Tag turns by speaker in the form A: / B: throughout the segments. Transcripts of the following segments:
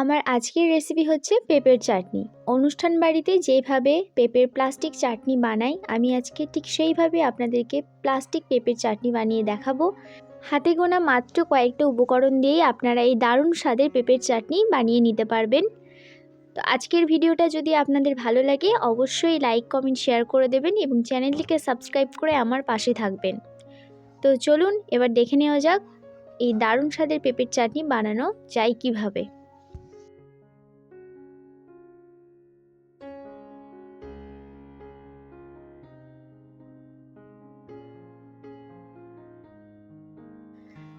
A: আমার আজকের রেসিপি হচ্ছে পেঁপের চাটনি অনুষ্ঠান বাড়িতে যেভাবে পেঁপের প্লাস্টিক চাটনি বানাই, আমি আজকে ঠিক সেইভাবে আপনাদেরকে প্লাস্টিক পেঁপের চাটনি বানিয়ে দেখাবো। হাতে গোনা মাত্র কয়েকটা উপকরণ দিয়েই আপনারা এই দারুণ স্বাদের পেঁপের চাটনি বানিয়ে নিতে পারবেন। তো আজকের ভিডিওটা যদি আপনাদের ভালো লাগে, অবশ্যই লাইক কমেন্ট শেয়ার করে দেবেন এবং চ্যানেলটিকে সাবস্ক্রাইব করে আমার পাশে থাকবেন। তো চলুন, এবার দেখে নেওয়া যাক এই দারুণ স্বাদের পেঁপের চাটনি বানানো যায় কীভাবে।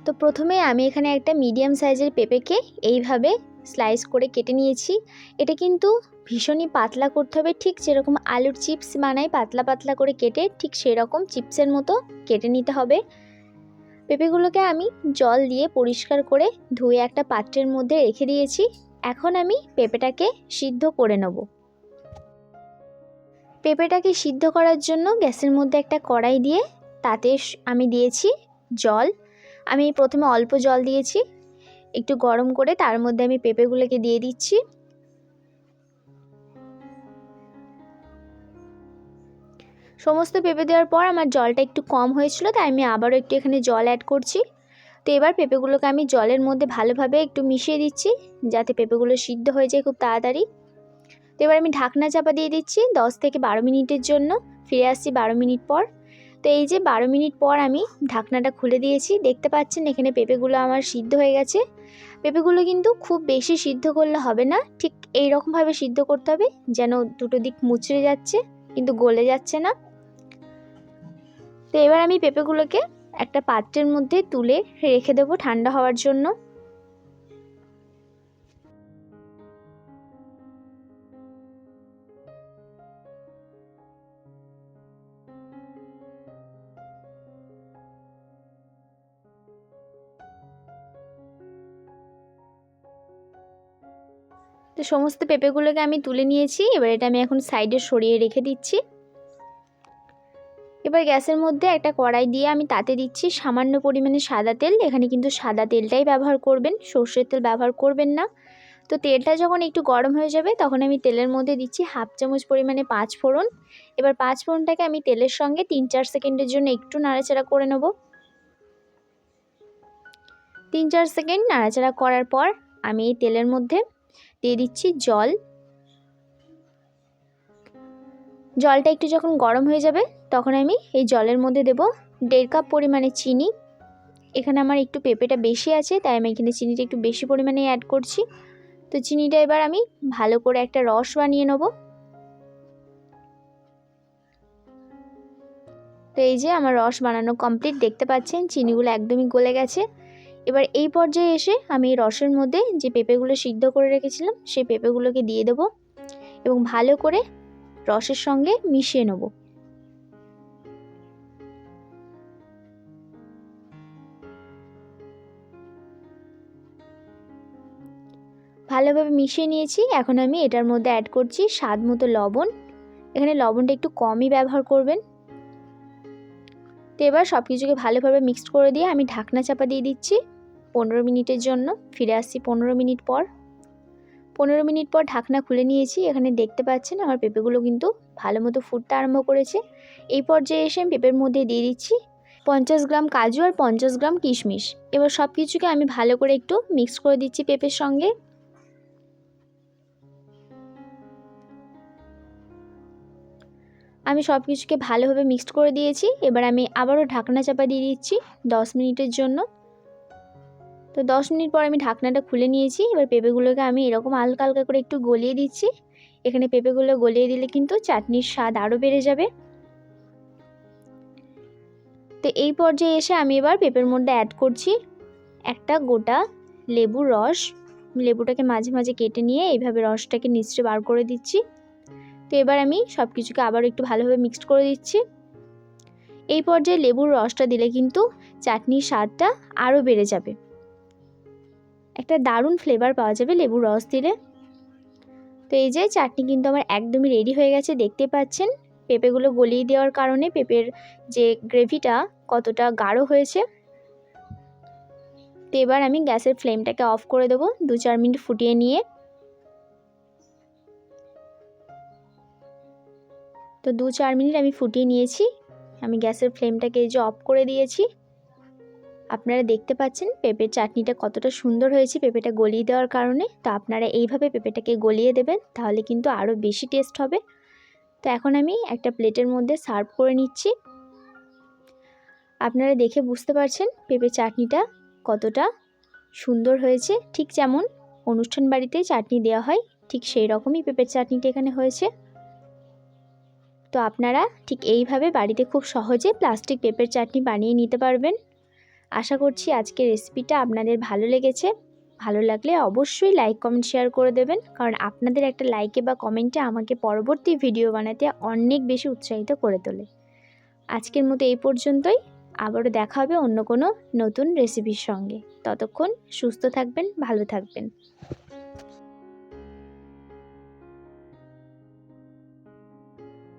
A: তো প্রথমে আমি এখানে একটা মিডিয়াম সাইজের পেঁপেকে এইভাবে স্লাইস করে কেটে নিয়েছি। এটা কিন্তু ভীষণই পাতলা করতে হবে, ঠিক যেরকম আলুর চিপস বানাই পাতলা পাতলা করে কেটে ঠিক সেরকম চিপসের মতো কেটে নিতে হবে। পেঁপেগুলোকে আমি জল দিয়ে পরিষ্কার করে ধুয়ে একটা পাত্রের মধ্যে রেখে দিয়েছি। এখন আমি পেঁপেটাকে সিদ্ধ করে নেব। পেঁপেটাকে সিদ্ধ করার জন্য গ্যাসের মধ্যে একটা কড়াই দিয়ে তাতে আমি দিয়েছি জল। আমি প্রথমে অল্প জল দিয়েছি, একটু গরম করে তার মধ্যে আমি পেঁপেগুলোকে দিয়ে দিচ্ছি। সমস্ত পেঁপে দেওয়ার পর আমার জলটা একটু কম হয়েছিল, তাই আমি আবারও একটু এখানে জল অ্যাড করছি। তো এবার পেঁপেগুলোকে আমি জলের মধ্যে ভালোভাবে একটু মিশিয়ে দিচ্ছি, যাতে পেঁপেগুলো সিদ্ধ হয়ে যায় খুব তাড়াতাড়ি। তো এবার আমি ঢাকনা চাপা দিয়ে দিচ্ছি দশ থেকে বারো মিনিটের জন্য, ফিরে আসছি বারো মিনিট পর। তো এই যে বারো মিনিট পর আমি ঢাকনাটা খুলে দিয়েছি। দেখতে পাচ্ছেন এখানে পেঁপেগুলো আমার সিদ্ধ হয়ে গেছে। পেঁপেগুলো কিন্তু খুব বেশি সিদ্ধ করলে হবে না। ঠিক এই রকমভাবে সিদ্ধ করতে হবে যেন দুটো দিক মুচড়ে যাচ্ছে, কিন্তু গলে যাচ্ছে না। তো এবার আমি পেঁপেগুলোকে একটা পাত্রের মধ্যে তুলে রেখে দেবো ঠান্ডা হওয়ার জন্য। তো সমস্ত পেঁপেগুলোকে আমি তুলে নিয়েছি। এবার এটা আমি এখন সাইডে সরিয়ে রেখে দিচ্ছি। এবার গ্যাসের মধ্যে একটা কড়াই দিয়ে আমি তাতে দিচ্ছি সামান্য পরিমাণে সাদা তেল। এখানে কিন্তু সাদা তেলটাই ব্যবহার করবেন, সর্ষের তেল ব্যবহার করবেন না। তো তেলটা যখন একটু গরম হয়ে যাবে, তখন আমি তেলের মধ্যে দিচ্ছি হাফ চামচ পরিমাণে পাঁচ ফোড়ন। এবার পাঁচ ফোড়নটাকে আমি তেলের সঙ্গে তিন চার সেকেন্ডের জন্য একটু নাড়াচাড়া করে নেব। তিন চার সেকেন্ড নাড়াচাড়া করার পর আমি এই তেলের মধ্যে দিয়ে দিচ্ছি জল। জলটা একটু যখন গরম হয়ে যাবে, তখন আমি এই জলের মধ্যে দেব দেড় কাপ পরিমাণে চিনি। এখানে আমার একটু পেঁপেটা বেশি আছে, তাই আমি এখানে চিনিটা একটু বেশি পরিমাণে অ্যাড করছি। তো চিনিটা এবার আমি ভালো করে একটা রস বানিয়ে নেব। তো এই যে আমার রস বানানো কমপ্লিট দেখতে পাচ্ছেন, চিনিগুলো একদমই গলে গেছে। এবার এই পর্যায়ে এসে আমি রসের মধ্যে যে পেঁপেগুলো সিদ্ধ করে রেখেছিলাম, সেই পেঁপেগুলোকে দিয়ে দেব এবং ভালো করে রসের সঙ্গে মিশিয়ে নেব। ভালোভাবে মিশিয়ে নিয়েছি। এখন আমি এটার মধ্যে অ্যাড করছি স্বাদ মতো লবণ। এখানে লবণটা একটু কমই ব্যবহার করবেন। তো এবার সব কিছুকে ভালোভাবে মিক্সড করে দিয়ে আমি ঢাকনা চাপা দিয়ে দিচ্ছি। পনেরো মিনিটের জন্য ফিরে আসছি পনেরো মিনিট পর। পনেরো মিনিট পর ঢাকনা খুলে নিয়েছি, এখানে দেখতে পাচ্ছেন আমার পেঁপেগুলো কিন্তু ভালো মতো ফুটতে আরম্ভ করেছে। এই পর্যায়ে এসে আমি পেঁপের মধ্যে দিয়ে দিচ্ছি পঞ্চাশ গ্রাম কাজু আর পঞ্চাশ গ্রাম কিশমিশ। এবার সব কিছুকে আমি ভালো করে একটু মিক্স করে দিচ্ছি পেঁপের সঙ্গে। আমি সব কিছুকে ভালোভাবে মিক্সড করে দিয়েছি, এবার আমি আবারও ঢাকনা চাপা দিয়ে দিচ্ছি দশ মিনিটের জন্য। তো দশ মিনিট পর আমি ঢাকনাটা খুলে নিয়েছি। এবার পেঁপেগুলোকে আমি এরকম হালকা হালকা করে একটু গলিয়ে দিচ্ছি। এখানে পেঁপেগুলো গলিয়ে দিলে কিন্তু চাটনির স্বাদ আরও বেড়ে যাবে। তো এই পর্যায়ে এসে আমি এবার পেঁপের মধ্যে অ্যাড করছি একটা গোটা লেবুর রস। লেবুটাকে মাঝে মাঝে কেটে নিয়ে এইভাবে রসটাকে নিচড়ে বার করে দিচ্ছি। তো এবার আমি সব কিছুকে আবার একটু ভালোভাবে মিক্সড করে দিচ্ছি। এই পর্যায়ে লেবুর রসটা দিলে কিন্তু চাটনির স্বাদটা আরও বেড়ে যাবে। একটা দারুণ ফ্লেভার পাওয়া যাবে লেবুর রস দিলে। তো এই যে চাটনি কিন্তু আমার একদমই রেডি হয়ে গেছে, দেখতে পাচ্ছেন? পেঁপেগুলো গলিয়ে দেওয়ার কারণে পেঁপের যে গ্রেভিটা কতটা গাঢ় হয়েছে। তো তো এবার আমি গ্যাসের ফ্লেমটাকে অফ করে দেবো, দু চার মিনিট ফুটিয়ে নিয়ে। তো দু চার মিনিট আমি ফুটিয়ে নিয়েছি, আমি গ্যাসের ফ্লেমটাকে এই যে অফ করে দিয়েছি। আপনারা দেখতে পাচ্ছেন পেঁপের চাটনিটা কতটা সুন্দর হয়েছে। পেঁপেটা গলিয়ে দেওয়ার কারণে তো আপনারা এইভাবে পেঁপেটাকে গলিয়ে দেবেন, তাহলে কিন্তু আরও বেশি টেস্ট হবে। তো এখন আমি একটা প্লেটের মধ্যে সার্ভ করে নিচ্ছি। আপনারা দেখে বুঝতে পারছেন পেঁপে চাটনিটা কতটা সুন্দর হয়েছে। ঠিক যেমন অনুষ্ঠান বাড়িতে চাটনি দেওয়া হয়, ঠিক সেই রকমই পেঁপের চাটনিটা এখানে হয়েছে। তো আপনারা ঠিক এইভাবে বাড়িতে খুব সহজে প্লাস্টিক পেঁপের চাটনি বানিয়ে নিতে পারবেন। আশা করছি আজকের রেসিপিটা আপনাদের ভালো লেগেছে। ভালো লাগলে অবশ্যই লাইক কমেন্ট শেয়ার করে দেবেন। কারণ আপনাদের একটা লাইকে বা কমেন্টে আমাকে পরবর্তী ভিডিও বানাতে অনেক বেশি উৎসাহিত করে তোলে। আজকের মতো এই পর্যন্তই। আবারও দেখা হবে অন্য কোনো নতুন রেসিপির সঙ্গে। ততক্ষণ সুস্থ থাকবেন, ভালো থাকবেন।